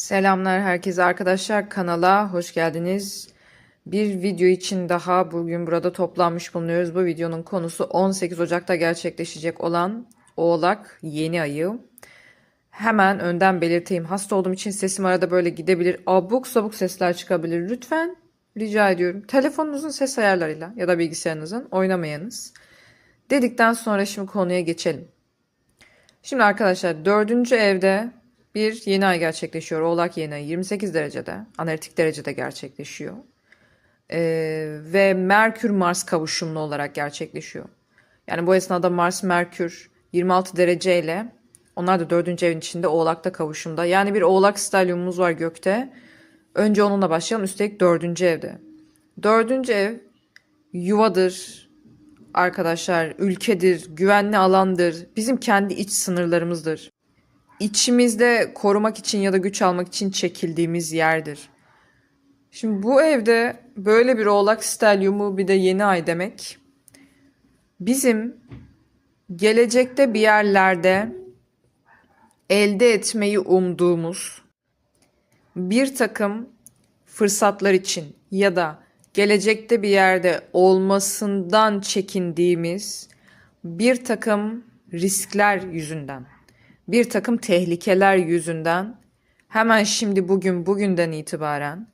Selamlar herkese arkadaşlar kanala hoş geldiniz. Bir video için daha bugün burada toplanmış bulunuyoruz. Bu videonun konusu 18 Ocak'ta gerçekleşecek olan Oğlak yeni ayı. Hemen önden belirteyim. Hasta olduğum için sesim arada böyle gidebilir. Abuk sabuk sesler çıkabilir. Lütfen rica ediyorum. Telefonunuzun ses ayarlarıyla ya da bilgisayarınızın oynamayınız. Dedikten sonra şimdi konuya geçelim. Şimdi arkadaşlar dördüncü evde bir yeni ay gerçekleşiyor. Oğlak yeni ayı 28 derecede, analitik derecede gerçekleşiyor. Ee, ve Merkür Mars kavuşumlu olarak gerçekleşiyor. Yani bu esnada Mars Merkür 26 dereceyle onlar da dördüncü evin içinde Oğlak'ta kavuşumda. Yani bir Oğlak stalyumumuz var gökte. Önce onunla başlayalım. Üstelik dördüncü evde. Dördüncü ev yuvadır, arkadaşlar, ülkedir, güvenli alandır, bizim kendi iç sınırlarımızdır. İçimizde korumak için ya da güç almak için çekildiğimiz yerdir. Şimdi bu evde böyle bir oğlak stelyumu bir de yeni ay demek bizim gelecekte bir yerlerde elde etmeyi umduğumuz bir takım fırsatlar için ya da gelecekte bir yerde olmasından çekindiğimiz bir takım riskler yüzünden, bir takım tehlikeler yüzünden hemen şimdi bugün bugünden itibaren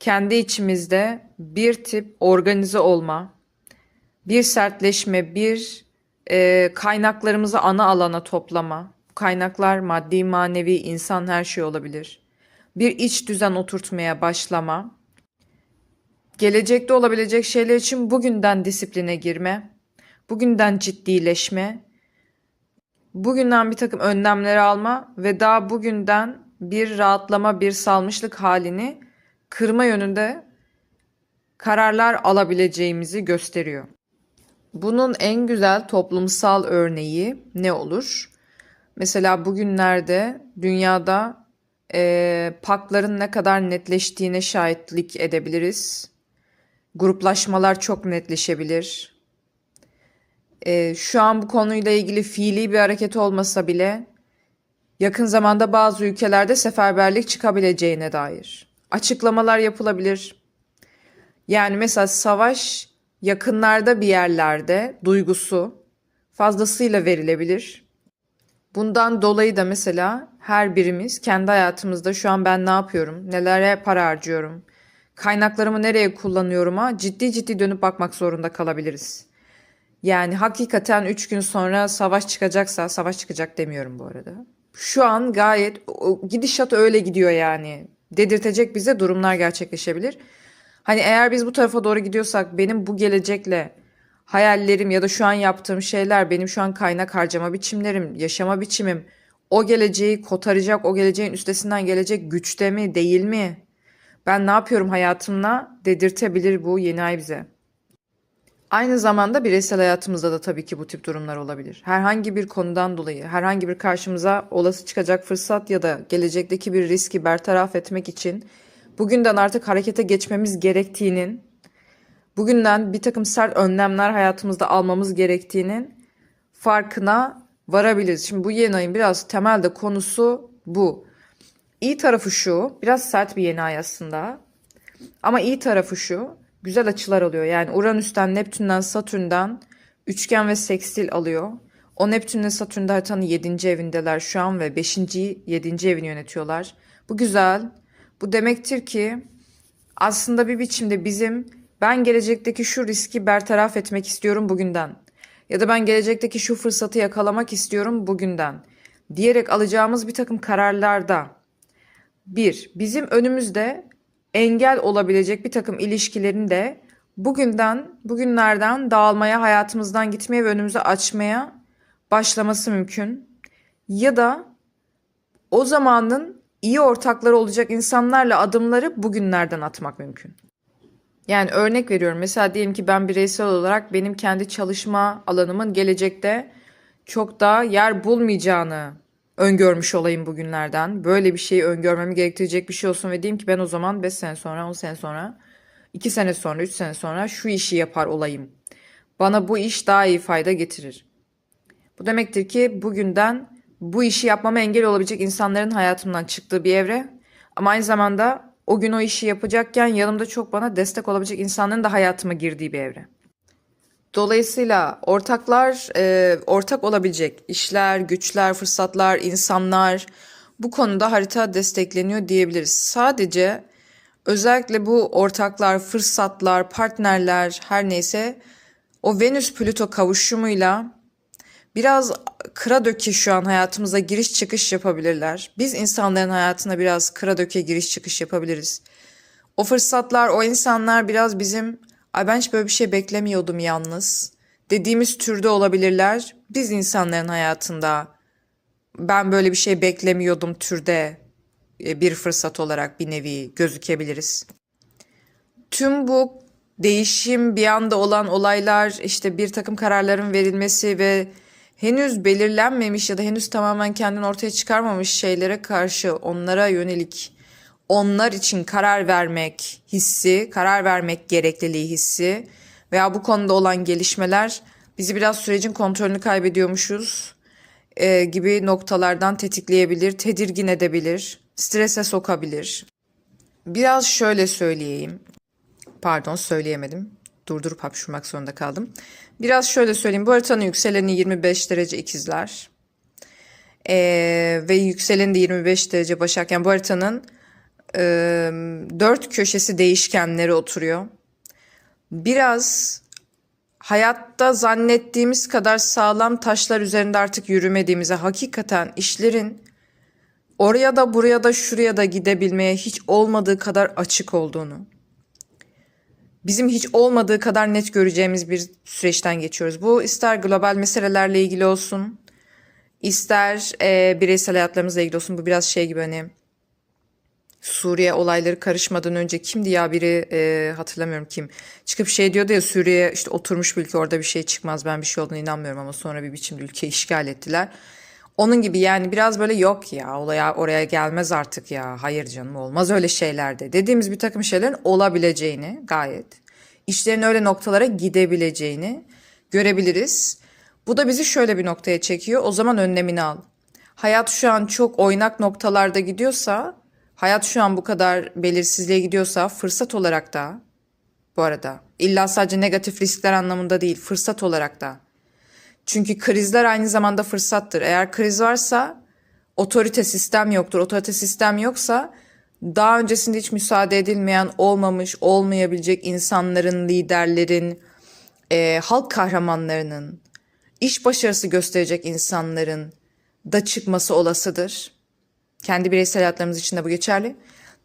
kendi içimizde bir tip organize olma, bir sertleşme, bir e, kaynaklarımızı ana alana toplama. Kaynaklar maddi, manevi, insan her şey olabilir. Bir iç düzen oturtmaya başlama. Gelecekte olabilecek şeyler için bugünden disipline girme, bugünden ciddileşme, bugünden bir takım önlemleri alma ve daha bugünden bir rahatlama, bir salmışlık halini kırma yönünde kararlar alabileceğimizi gösteriyor. Bunun en güzel toplumsal örneği ne olur? Mesela bugünlerde dünyada e, pakların ne kadar netleştiğine şahitlik edebiliriz. Gruplaşmalar çok netleşebilir. E, şu an bu konuyla ilgili fiili bir hareket olmasa bile yakın zamanda bazı ülkelerde seferberlik çıkabileceğine dair açıklamalar yapılabilir. Yani mesela savaş yakınlarda bir yerlerde duygusu fazlasıyla verilebilir. Bundan dolayı da mesela her birimiz kendi hayatımızda şu an ben ne yapıyorum, nelere para harcıyorum, kaynaklarımı nereye kullanıyorum'a ciddi ciddi dönüp bakmak zorunda kalabiliriz. Yani hakikaten 3 gün sonra savaş çıkacaksa, savaş çıkacak demiyorum bu arada. Şu an gayet gidişat öyle gidiyor yani. Dedirtecek bize durumlar gerçekleşebilir. Hani eğer biz bu tarafa doğru gidiyorsak benim bu gelecekle hayallerim ya da şu an yaptığım şeyler, benim şu an kaynak harcama biçimlerim, yaşama biçimim o geleceği kotaracak, o geleceğin üstesinden gelecek güçte mi, değil mi? Ben ne yapıyorum hayatımla dedirtebilir bu yeni ay bize. Aynı zamanda bireysel hayatımızda da tabii ki bu tip durumlar olabilir. Herhangi bir konudan dolayı, herhangi bir karşımıza olası çıkacak fırsat ya da gelecekteki bir riski bertaraf etmek için bugünden artık harekete geçmemiz gerektiğinin, bugünden bir takım sert önlemler hayatımızda almamız gerektiğinin farkına varabiliriz. Şimdi bu yeni ayın biraz temelde konusu bu. İyi tarafı şu, biraz sert bir yeni ay aslında. Ama iyi tarafı şu, güzel açılar alıyor. Yani Uranüs'ten, Neptün'den, Satürn'den üçgen ve sekstil alıyor. O Neptün'le Satürn'de haritanın 7. evindeler şu an ve 5. 7. evini yönetiyorlar. Bu güzel. Bu demektir ki aslında bir biçimde bizim ben gelecekteki şu riski bertaraf etmek istiyorum bugünden. Ya da ben gelecekteki şu fırsatı yakalamak istiyorum bugünden. Diyerek alacağımız bir takım kararlarda bir, bizim önümüzde engel olabilecek bir takım ilişkilerin de bugünden, bugünlerden dağılmaya, hayatımızdan gitmeye ve önümüzü açmaya başlaması mümkün. Ya da o zamanın iyi ortakları olacak insanlarla adımları bugünlerden atmak mümkün. Yani örnek veriyorum. Mesela diyelim ki ben bireysel olarak benim kendi çalışma alanımın gelecekte çok daha yer bulmayacağını öngörmüş olayım bugünlerden. Böyle bir şeyi öngörmemi gerektirecek bir şey olsun ve diyeyim ki ben o zaman 5 sene sonra, 10 sene sonra, 2 sene sonra, 3 sene sonra şu işi yapar olayım. Bana bu iş daha iyi fayda getirir. Bu demektir ki bugünden bu işi yapmama engel olabilecek insanların hayatımdan çıktığı bir evre Ama aynı zamanda o gün o işi yapacakken yanımda çok bana destek olabilecek insanların da hayatıma girdiği bir evre. Dolayısıyla ortaklar, e, ortak olabilecek işler, güçler, fırsatlar, insanlar bu konuda harita destekleniyor diyebiliriz. Sadece özellikle bu ortaklar, fırsatlar, partnerler her neyse o Venüs-Plüto kavuşumuyla biraz kıra döke şu an hayatımıza giriş çıkış yapabilirler. Biz insanların hayatına biraz kıra döke giriş çıkış yapabiliriz. O fırsatlar, o insanlar biraz bizim ay ben hiç böyle bir şey beklemiyordum yalnız dediğimiz türde olabilirler. Biz insanların hayatında ben böyle bir şey beklemiyordum türde e, bir fırsat olarak bir nevi gözükebiliriz. Tüm bu değişim bir anda olan olaylar işte bir takım kararların verilmesi ve henüz belirlenmemiş ya da henüz tamamen kendini ortaya çıkarmamış şeylere karşı onlara yönelik onlar için karar vermek hissi, karar vermek gerekliliği hissi veya bu konuda olan gelişmeler bizi biraz sürecin kontrolünü kaybediyormuşuz e, gibi noktalardan tetikleyebilir, tedirgin edebilir, strese sokabilir. Biraz şöyle söyleyeyim. Pardon söyleyemedim. Durdurup hapşurmak zorunda kaldım. Biraz şöyle söyleyeyim. Bu haritanın yükseleni 25 derece ikizler. Ee, ve yükseleni de 25 derece başak. Yani bu haritanın e, dört köşesi değişkenleri oturuyor. Biraz hayatta zannettiğimiz kadar sağlam taşlar üzerinde artık yürümediğimize hakikaten işlerin oraya da buraya da şuraya da gidebilmeye hiç olmadığı kadar açık olduğunu bizim hiç olmadığı kadar net göreceğimiz bir süreçten geçiyoruz. Bu ister global meselelerle ilgili olsun, ister e, bireysel hayatlarımızla ilgili olsun. Bu biraz şey gibi hani Suriye olayları karışmadan önce kimdi ya biri e, hatırlamıyorum kim. Çıkıp şey diyordu ya Suriye işte oturmuş bir ülke orada bir şey çıkmaz ben bir şey olduğunu inanmıyorum ama sonra bir biçimde ülkeyi işgal ettiler. Onun gibi yani biraz böyle yok ya olaya oraya gelmez artık ya hayır canım olmaz öyle şeylerde dediğimiz bir takım şeylerin olabileceğini gayet işlerin öyle noktalara gidebileceğini görebiliriz. Bu da bizi şöyle bir noktaya çekiyor o zaman önlemini al. Hayat şu an çok oynak noktalarda gidiyorsa hayat şu an bu kadar belirsizliğe gidiyorsa fırsat olarak da bu arada illa sadece negatif riskler anlamında değil fırsat olarak da çünkü krizler aynı zamanda fırsattır. Eğer kriz varsa otorite sistem yoktur. Otorite sistem yoksa daha öncesinde hiç müsaade edilmeyen, olmamış, olmayabilecek insanların, liderlerin, e, halk kahramanlarının, iş başarısı gösterecek insanların da çıkması olasıdır. Kendi bireysel hayatlarımız için de bu geçerli.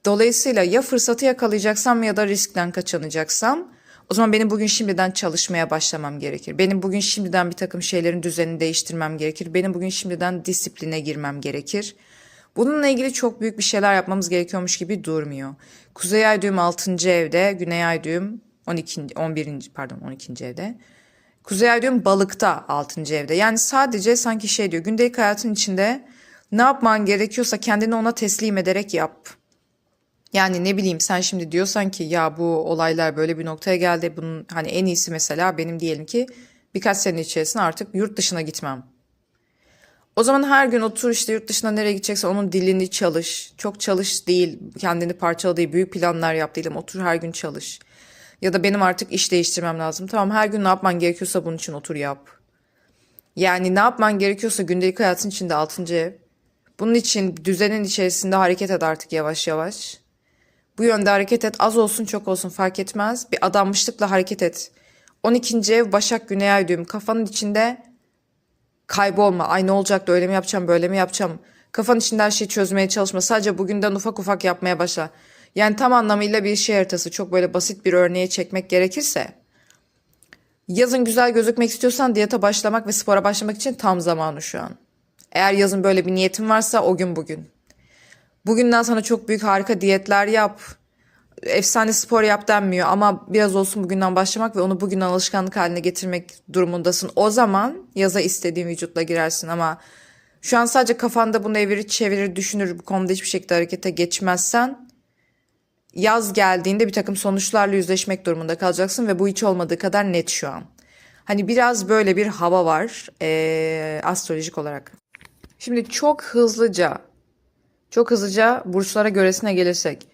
Dolayısıyla ya fırsatı yakalayacaksam ya da riskten kaçınacaksam o zaman benim bugün şimdiden çalışmaya başlamam gerekir. Benim bugün şimdiden bir takım şeylerin düzenini değiştirmem gerekir. Benim bugün şimdiden disipline girmem gerekir. Bununla ilgili çok büyük bir şeyler yapmamız gerekiyormuş gibi durmuyor. Kuzey ay düğüm 6. evde, güney ay düğüm 12. 11. pardon 12. evde. Kuzey ay düğüm balıkta 6. evde. Yani sadece sanki şey diyor gündelik hayatın içinde ne yapman gerekiyorsa kendini ona teslim ederek yap. Yani ne bileyim sen şimdi diyorsan ki ya bu olaylar böyle bir noktaya geldi. Bunun hani en iyisi mesela benim diyelim ki birkaç sene içerisinde artık yurt dışına gitmem. O zaman her gün otur işte yurt dışına nereye gideceksen onun dilini çalış. Çok çalış değil, kendini parçala değil, büyük planlar yap değilim. Otur her gün çalış. Ya da benim artık iş değiştirmem lazım. Tamam her gün ne yapman gerekiyorsa bunun için otur yap. Yani ne yapman gerekiyorsa gündelik hayatın içinde altıncı ev. Bunun için düzenin içerisinde hareket et artık yavaş yavaş. Bu yönde hareket et. Az olsun çok olsun fark etmez. Bir adanmışlıkla hareket et. 12. ev Başak Güney Ay düğüm. Kafanın içinde kaybolma. Ay ne olacak da öyle mi yapacağım böyle mi yapacağım. Kafanın içinde her şeyi çözmeye çalışma. Sadece bugünden ufak ufak yapmaya başla. Yani tam anlamıyla bir şey haritası. Çok böyle basit bir örneğe çekmek gerekirse. Yazın güzel gözükmek istiyorsan diyete başlamak ve spora başlamak için tam zamanı şu an. Eğer yazın böyle bir niyetin varsa o gün bugün. Bugünden sana çok büyük harika diyetler yap. Efsane spor yap denmiyor ama biraz olsun bugünden başlamak ve onu bugün alışkanlık haline getirmek durumundasın. O zaman yaza istediğin vücutla girersin ama şu an sadece kafanda bunu evirir çevirir düşünür bu konuda hiçbir şekilde harekete geçmezsen yaz geldiğinde bir takım sonuçlarla yüzleşmek durumunda kalacaksın ve bu hiç olmadığı kadar net şu an. Hani biraz böyle bir hava var ee, astrolojik olarak. Şimdi çok hızlıca Çok hızlıca burçlara göresine gelirsek.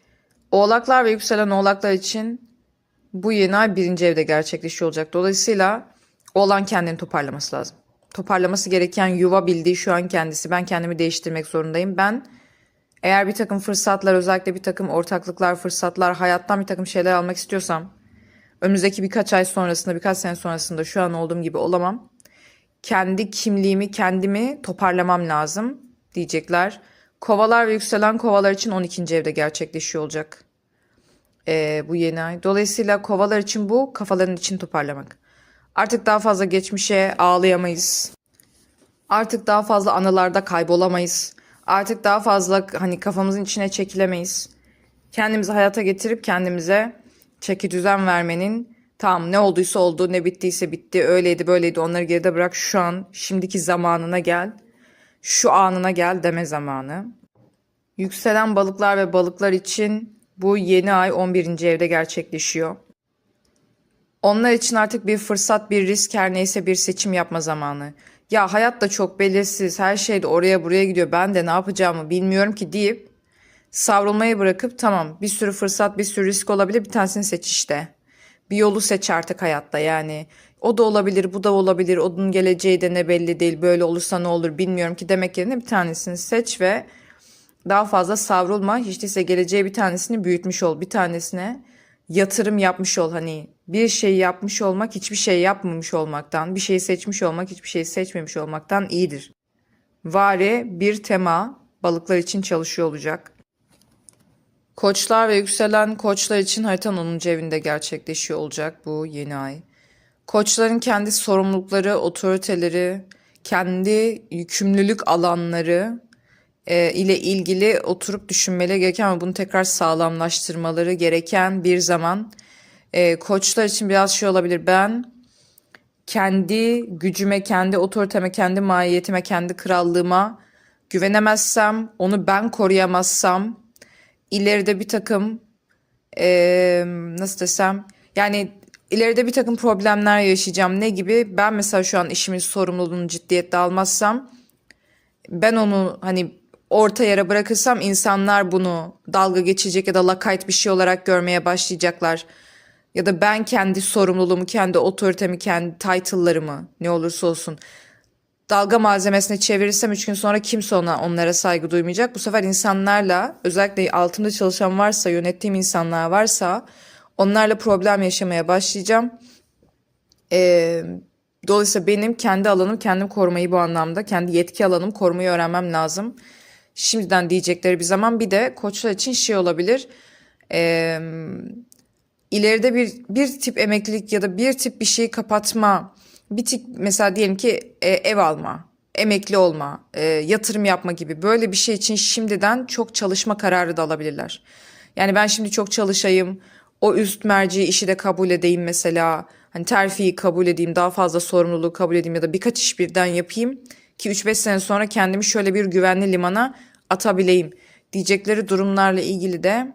Oğlaklar ve yükselen oğlaklar için bu yeni ay birinci evde gerçekleşiyor olacak. Dolayısıyla oğlan kendini toparlaması lazım. Toparlaması gereken yuva bildiği şu an kendisi. Ben kendimi değiştirmek zorundayım. Ben eğer bir takım fırsatlar özellikle bir takım ortaklıklar, fırsatlar, hayattan bir takım şeyler almak istiyorsam önümüzdeki birkaç ay sonrasında, birkaç sene sonrasında şu an olduğum gibi olamam. Kendi kimliğimi, kendimi toparlamam lazım diyecekler. Kovalar ve yükselen kovalar için 12. evde gerçekleşiyor olacak ee, bu yeni ay. Dolayısıyla kovalar için bu kafaların için toparlamak. Artık daha fazla geçmişe ağlayamayız. Artık daha fazla anılarda kaybolamayız. Artık daha fazla hani kafamızın içine çekilemeyiz. Kendimizi hayata getirip kendimize çeki düzen vermenin tamam ne olduysa oldu, ne bittiyse bitti, öyleydi böyleydi onları geride bırak şu an şimdiki zamanına gel. Şu anına gel deme zamanı. Yükselen balıklar ve balıklar için bu yeni ay 11. evde gerçekleşiyor. Onlar için artık bir fırsat, bir risk her neyse bir seçim yapma zamanı. Ya hayat da çok belirsiz, her şey de oraya buraya gidiyor. Ben de ne yapacağımı bilmiyorum ki deyip savrulmayı bırakıp tamam bir sürü fırsat, bir sürü risk olabilir bir tanesini seç işte. Bir yolu seç artık hayatta yani. O da olabilir, bu da olabilir. Onun geleceği de ne belli değil. Böyle olursa ne olur bilmiyorum ki demek yerine bir tanesini seç ve daha fazla savrulma. Hiç değilse geleceğe bir tanesini büyütmüş ol. Bir tanesine yatırım yapmış ol. Hani bir şey yapmış olmak hiçbir şey yapmamış olmaktan, bir şeyi seçmiş olmak hiçbir şeyi seçmemiş olmaktan iyidir. Vari bir tema balıklar için çalışıyor olacak. Koçlar ve yükselen koçlar için haritanın 10. evinde gerçekleşiyor olacak bu yeni ay. Koçların kendi sorumlulukları, otoriteleri, kendi yükümlülük alanları e, ile ilgili oturup düşünmeleri gereken ama bunu tekrar sağlamlaştırmaları gereken bir zaman. E, koçlar için biraz şey olabilir. Ben kendi gücüme, kendi otoriteme, kendi mahiyetime, kendi krallığıma güvenemezsem, onu ben koruyamazsam ileride bir takım e, nasıl desem yani ileride bir takım problemler yaşayacağım. Ne gibi? Ben mesela şu an işimin sorumluluğunu ciddiyette almazsam ben onu hani orta yere bırakırsam insanlar bunu dalga geçecek ya da lakayt bir şey olarak görmeye başlayacaklar. Ya da ben kendi sorumluluğumu, kendi otoritemi, kendi title'larımı ne olursa olsun dalga malzemesine çevirirsem üç gün sonra kimse ona onlara saygı duymayacak. Bu sefer insanlarla özellikle altımda çalışan varsa, yönettiğim insanlar varsa onlarla problem yaşamaya başlayacağım. Ee, dolayısıyla benim kendi alanım kendim korumayı bu anlamda, kendi yetki alanım korumayı öğrenmem lazım. Şimdiden diyecekleri bir zaman bir de koçlar için şey olabilir. Ee, ileride bir bir tip emeklilik ya da bir tip bir şeyi kapatma bir tip mesela diyelim ki e, ev alma, emekli olma, e, yatırım yapma gibi böyle bir şey için şimdiden çok çalışma kararı da alabilirler. Yani ben şimdi çok çalışayım, o üst merci işi de kabul edeyim mesela. Hani terfiyi kabul edeyim, daha fazla sorumluluğu kabul edeyim ya da birkaç iş birden yapayım ki 3-5 sene sonra kendimi şöyle bir güvenli limana atabileyim diyecekleri durumlarla ilgili de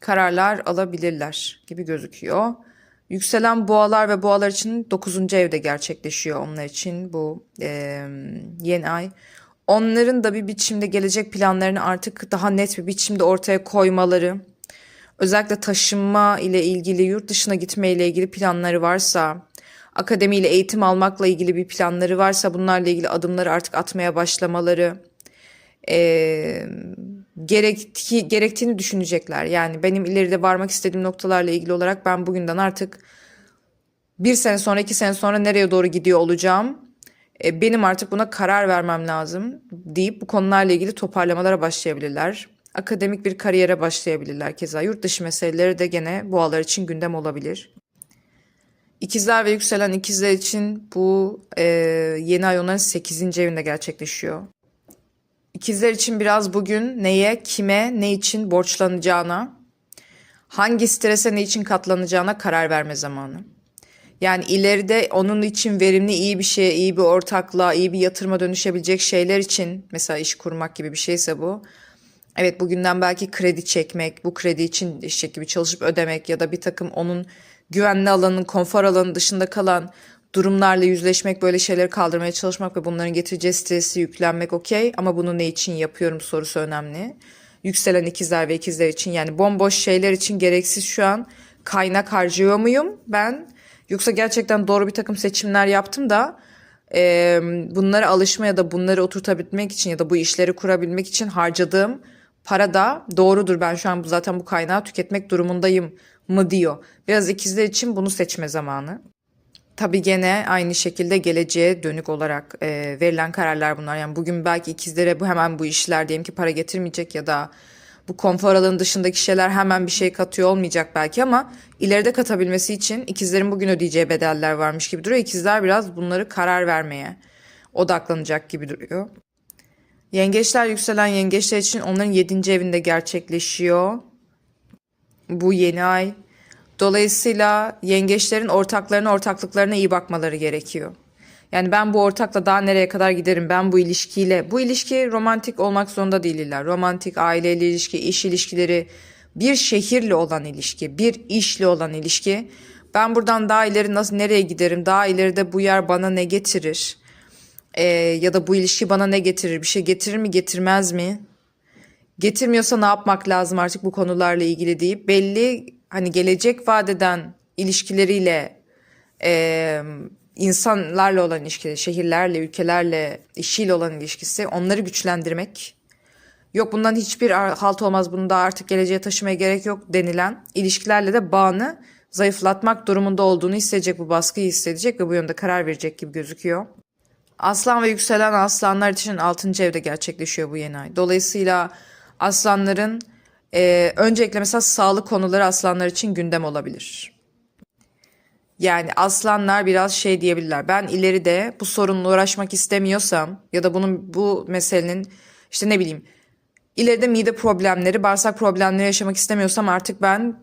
kararlar alabilirler gibi gözüküyor. Yükselen boğalar ve boğalar için 9. evde gerçekleşiyor onlar için bu e, yeni ay. Onların da bir biçimde gelecek planlarını artık daha net bir biçimde ortaya koymaları, özellikle taşınma ile ilgili, yurt dışına gitme ile ilgili planları varsa, akademiyle eğitim almakla ilgili bir planları varsa bunlarla ilgili adımları artık atmaya başlamaları, e, gerekti, gerektiğini düşünecekler. Yani benim ileride varmak istediğim noktalarla ilgili olarak ben bugünden artık bir sene sonra iki sene sonra nereye doğru gidiyor olacağım. E, benim artık buna karar vermem lazım deyip bu konularla ilgili toparlamalara başlayabilirler. Akademik bir kariyere başlayabilirler keza. Yurt dışı meseleleri de gene boğalar için gündem olabilir. İkizler ve yükselen ikizler için bu e, yeni ay onların 8. evinde gerçekleşiyor. İkizler için biraz bugün neye, kime, ne için borçlanacağına, hangi strese ne için katlanacağına karar verme zamanı. Yani ileride onun için verimli iyi bir şeye, iyi bir ortaklığa, iyi bir yatırıma dönüşebilecek şeyler için mesela iş kurmak gibi bir şeyse bu. Evet bugünden belki kredi çekmek, bu kredi için eşek gibi çalışıp ödemek ya da bir takım onun güvenli alanın, konfor alanının dışında kalan durumlarla yüzleşmek, böyle şeyleri kaldırmaya çalışmak ve bunların getireceği stresi yüklenmek okey ama bunu ne için yapıyorum sorusu önemli. Yükselen ikizler ve ikizler için yani bomboş şeyler için gereksiz şu an kaynak harcıyor muyum ben? Yoksa gerçekten doğru bir takım seçimler yaptım da e, bunlara alışma ya da bunları oturtabilmek için ya da bu işleri kurabilmek için harcadığım para da doğrudur. Ben şu an zaten bu kaynağı tüketmek durumundayım mı diyor. Biraz ikizler için bunu seçme zamanı. Tabii gene aynı şekilde geleceğe dönük olarak e, verilen kararlar bunlar. Yani bugün belki ikizlere bu hemen bu işler diyelim ki para getirmeyecek ya da bu konfor alanı dışındaki şeyler hemen bir şey katıyor olmayacak belki ama ileride katabilmesi için ikizlerin bugün ödeyeceği bedeller varmış gibi duruyor. İkizler biraz bunları karar vermeye odaklanacak gibi duruyor. Yengeçler yükselen yengeçler için onların 7. evinde gerçekleşiyor bu yeni ay. Dolayısıyla yengeçlerin ortaklarına ortaklıklarına iyi bakmaları gerekiyor. Yani ben bu ortakla daha nereye kadar giderim? Ben bu ilişkiyle, bu ilişki romantik olmak zorunda değil illa. Romantik aileyle ilişki, iş ilişkileri, bir şehirle olan ilişki, bir işle olan ilişki. Ben buradan daha ileri nasıl nereye giderim? Daha ileride bu yer bana ne getirir? Ee, ya da bu ilişki bana ne getirir? Bir şey getirir mi, getirmez mi? getirmiyorsa ne yapmak lazım artık bu konularla ilgili deyip belli hani gelecek vadeden ilişkileriyle e, insanlarla olan ilişkileri, şehirlerle, ülkelerle, işiyle olan ilişkisi onları güçlendirmek. Yok bundan hiçbir halt olmaz bunu da artık geleceğe taşımaya gerek yok denilen ilişkilerle de bağını zayıflatmak durumunda olduğunu hissedecek, bu baskıyı hissedecek ve bu yönde karar verecek gibi gözüküyor. Aslan ve yükselen aslanlar için 6. evde gerçekleşiyor bu yeni ay. Dolayısıyla aslanların e, öncelikle mesela sağlık konuları aslanlar için gündem olabilir. Yani aslanlar biraz şey diyebilirler. Ben ileride bu sorunla uğraşmak istemiyorsam ya da bunun bu meselenin işte ne bileyim ileride mide problemleri, bağırsak problemleri yaşamak istemiyorsam artık ben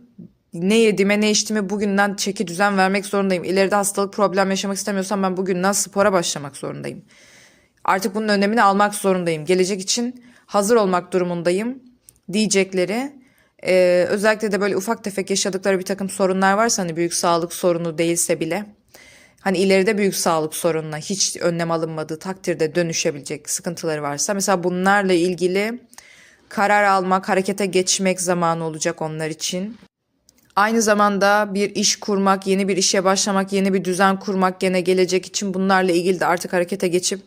ne yediğime ne içtiğime bugünden çeki düzen vermek zorundayım. İleride hastalık problem yaşamak istemiyorsam ben bugünden spora başlamak zorundayım. Artık bunun önemini almak zorundayım. Gelecek için hazır olmak durumundayım diyecekleri. Ee, özellikle de böyle ufak tefek yaşadıkları bir takım sorunlar varsa hani büyük sağlık sorunu değilse bile hani ileride büyük sağlık sorununa hiç önlem alınmadığı takdirde dönüşebilecek sıkıntıları varsa mesela bunlarla ilgili karar almak, harekete geçmek zamanı olacak onlar için. Aynı zamanda bir iş kurmak, yeni bir işe başlamak, yeni bir düzen kurmak gene gelecek için bunlarla ilgili de artık harekete geçip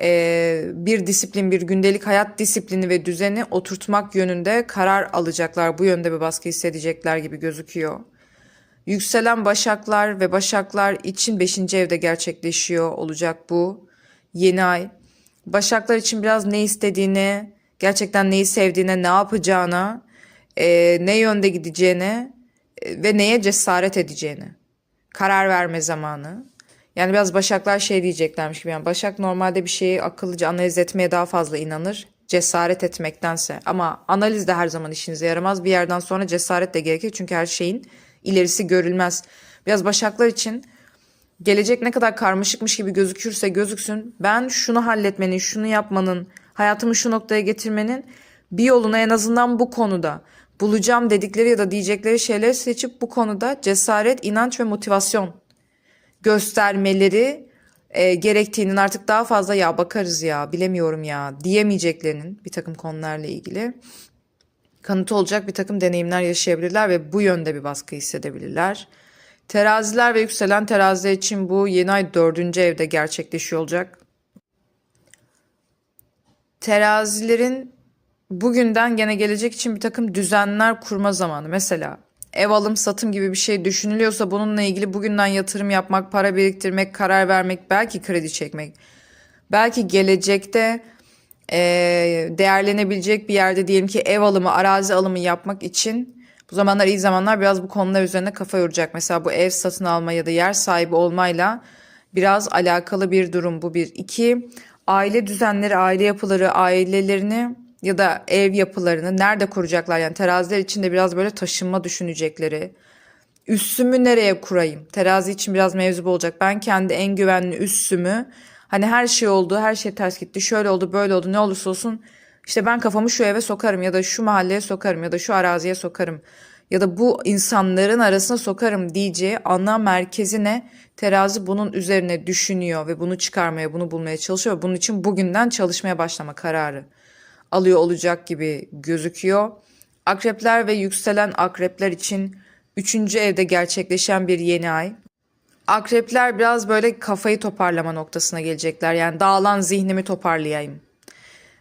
e, bir disiplin, bir gündelik hayat disiplini ve düzeni oturtmak yönünde karar alacaklar. Bu yönde bir baskı hissedecekler gibi gözüküyor. Yükselen başaklar ve başaklar için 5. evde gerçekleşiyor olacak bu yeni ay. Başaklar için biraz ne istediğini, gerçekten neyi sevdiğine, ne yapacağına, e, ne yönde gideceğine e, ve neye cesaret edeceğini karar verme zamanı. Yani biraz Başaklar şey diyeceklermiş gibi. Yani Başak normalde bir şeyi akıllıca analiz etmeye daha fazla inanır. Cesaret etmektense. Ama analiz de her zaman işinize yaramaz. Bir yerden sonra cesaret de gerekir. Çünkü her şeyin ilerisi görülmez. Biraz Başaklar için gelecek ne kadar karmaşıkmış gibi gözükürse gözüksün. Ben şunu halletmenin, şunu yapmanın, hayatımı şu noktaya getirmenin bir yolunu en azından bu konuda bulacağım dedikleri ya da diyecekleri şeyleri seçip bu konuda cesaret, inanç ve motivasyon göstermeleri e, gerektiğinin artık daha fazla ya bakarız ya bilemiyorum ya diyemeyeceklerinin bir takım konularla ilgili kanıtı olacak bir takım deneyimler yaşayabilirler ve bu yönde bir baskı hissedebilirler. Teraziler ve yükselen teraziler için bu yeni ay dördüncü evde gerçekleşiyor olacak. Terazilerin bugünden gene gelecek için bir takım düzenler kurma zamanı. Mesela ev alım satım gibi bir şey düşünülüyorsa bununla ilgili bugünden yatırım yapmak, para biriktirmek, karar vermek, belki kredi çekmek. Belki gelecekte e, değerlenebilecek bir yerde diyelim ki ev alımı, arazi alımı yapmak için bu zamanlar iyi zamanlar biraz bu konular üzerine kafa yoracak. Mesela bu ev satın alma ya da yer sahibi olmayla biraz alakalı bir durum bu bir. İki, aile düzenleri, aile yapıları, ailelerini ya da ev yapılarını nerede kuracaklar? Yani teraziler için de biraz böyle taşınma düşünecekleri. Üssümü nereye kurayım? Terazi için biraz mevzu olacak. Ben kendi en güvenli üssümü hani her şey oldu, her şey ters gitti, şöyle oldu, böyle oldu ne olursa olsun işte ben kafamı şu eve sokarım ya da şu mahalleye sokarım ya da şu araziye sokarım ya da bu insanların arasına sokarım diyeceği ana merkezine terazi bunun üzerine düşünüyor ve bunu çıkarmaya, bunu bulmaya çalışıyor. Bunun için bugünden çalışmaya başlama kararı alıyor olacak gibi gözüküyor. Akrepler ve yükselen akrepler için 3. evde gerçekleşen bir yeni ay. Akrepler biraz böyle kafayı toparlama noktasına gelecekler. Yani dağılan zihnimi toparlayayım.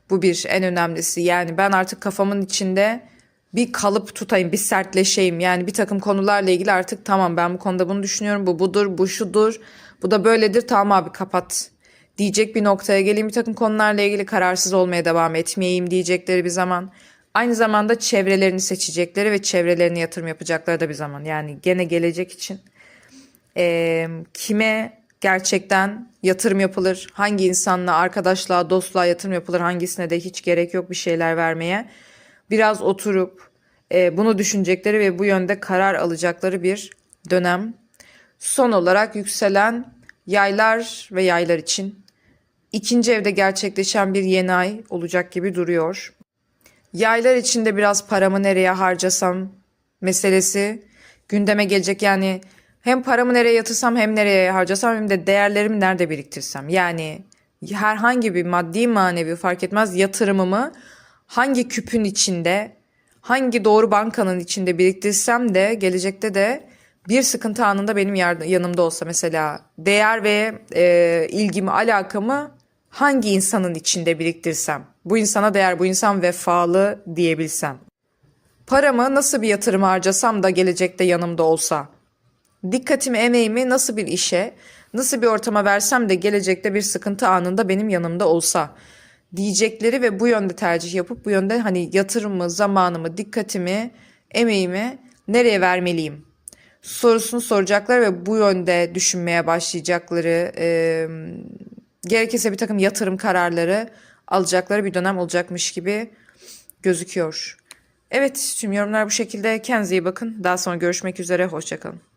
Bu bir en önemlisi. Yani ben artık kafamın içinde bir kalıp tutayım, bir sertleşeyim. Yani bir takım konularla ilgili artık tamam ben bu konuda bunu düşünüyorum. Bu budur, bu şudur. Bu da böyledir. Tamam abi kapat diyecek bir noktaya geleyim. Bir takım konularla ilgili kararsız olmaya devam etmeyeyim diyecekleri bir zaman. Aynı zamanda çevrelerini seçecekleri ve çevrelerine yatırım yapacakları da bir zaman. Yani gene gelecek için e, kime gerçekten yatırım yapılır, hangi insanla, arkadaşlığa, dostluğa yatırım yapılır, hangisine de hiç gerek yok bir şeyler vermeye. Biraz oturup e, bunu düşünecekleri ve bu yönde karar alacakları bir dönem. Son olarak yükselen yaylar ve yaylar için ikinci evde gerçekleşen bir yeni ay olacak gibi duruyor. Yaylar içinde biraz paramı nereye harcasam meselesi gündeme gelecek. Yani hem paramı nereye yatırsam hem nereye harcasam hem de değerlerimi nerede biriktirsem. Yani herhangi bir maddi manevi fark etmez yatırımımı hangi küpün içinde, hangi doğru bankanın içinde biriktirsem de gelecekte de bir sıkıntı anında benim yanımda olsa mesela değer ve e, ilgimi, alakamı hangi insanın içinde biriktirsem, bu insana değer, bu insan vefalı diyebilsem. Paramı nasıl bir yatırım harcasam da gelecekte yanımda olsa. Dikkatimi, emeğimi nasıl bir işe, nasıl bir ortama versem de gelecekte bir sıkıntı anında benim yanımda olsa diyecekleri ve bu yönde tercih yapıp bu yönde hani yatırımımı, zamanımı, dikkatimi, emeğimi nereye vermeliyim sorusunu soracaklar ve bu yönde düşünmeye başlayacakları, e, gerekirse bir takım yatırım kararları alacakları bir dönem olacakmış gibi gözüküyor. Evet tüm yorumlar bu şekilde. Kendinize iyi bakın. Daha sonra görüşmek üzere. Hoşçakalın.